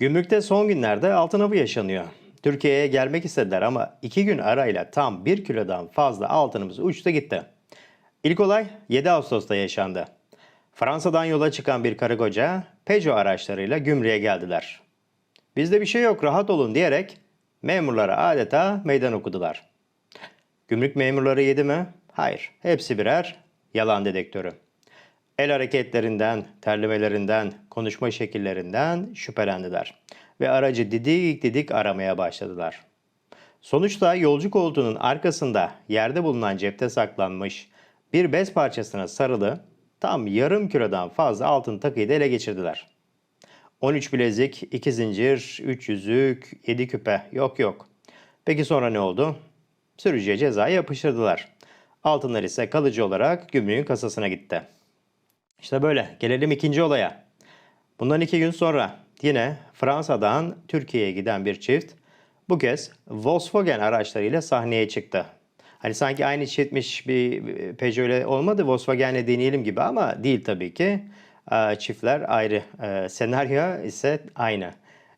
Gümrükte son günlerde altın avı yaşanıyor. Türkiye'ye gelmek istediler ama iki gün arayla tam 1 kilodan fazla altınımız uçtu gitti. İlk olay 7 Ağustos'ta yaşandı. Fransa'dan yola çıkan bir karı koca Peugeot araçlarıyla gümrüğe geldiler. Bizde bir şey yok rahat olun diyerek memurlara adeta meydan okudular. Gümrük memurları yedi mi? Hayır. Hepsi birer yalan dedektörü. El hareketlerinden, terlemelerinden, konuşma şekillerinden şüphelendiler ve aracı didik didik aramaya başladılar. Sonuçta yolcu koltuğunun arkasında yerde bulunan cepte saklanmış bir bez parçasına sarılı tam yarım kilodan fazla altın takıyı da ele geçirdiler. 13 bilezik, 2 zincir, 3 yüzük, 7 küpe. Yok yok. Peki sonra ne oldu? Sürücüye ceza yapıştırdılar. Altınlar ise kalıcı olarak gümrüğün kasasına gitti. İşte böyle. Gelelim ikinci olaya. Bundan iki gün sonra yine Fransa'dan Türkiye'ye giden bir çift bu kez Volkswagen araçlarıyla sahneye çıktı. Hani sanki aynı çiftmiş bir Peugeot ile olmadı Volkswagen'le deneyelim gibi ama değil tabii ki. Ee, Çiftler ayrı. Ee, Senaryo ise aynı.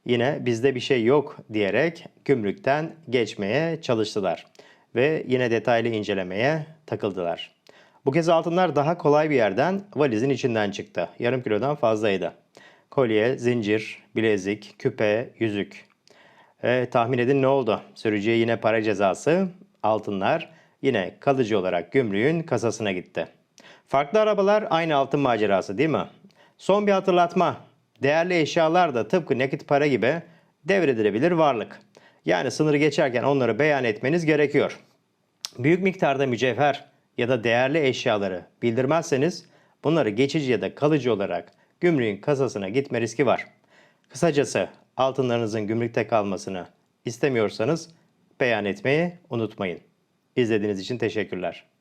Yine bizde bir şey yok diyerek gümrükten geçmeye çalıştılar. Ve yine detaylı incelemeye takıldılar. Bu kez altınlar daha kolay bir yerden valizin içinden çıktı. Yarım kilodan fazlaydı. Kolye, zincir, bilezik, küpe, yüzük. E, tahmin edin ne oldu? Sürücüye yine para cezası, altınlar yine kalıcı olarak gümrüğün kasasına gitti. Farklı arabalar aynı altın macerası değil mi? Son bir hatırlatma. Değerli eşyalar da tıpkı nakit para gibi devredilebilir varlık. Yani sınırı geçerken onları beyan etmeniz gerekiyor. Büyük miktarda mücevher ya da değerli eşyaları bildirmezseniz bunları geçici ya da kalıcı olarak gümrüğün kasasına gitme riski var. Kısacası altınlarınızın gümrükte kalmasını istemiyorsanız beyan etmeyi unutmayın. İzlediğiniz için teşekkürler.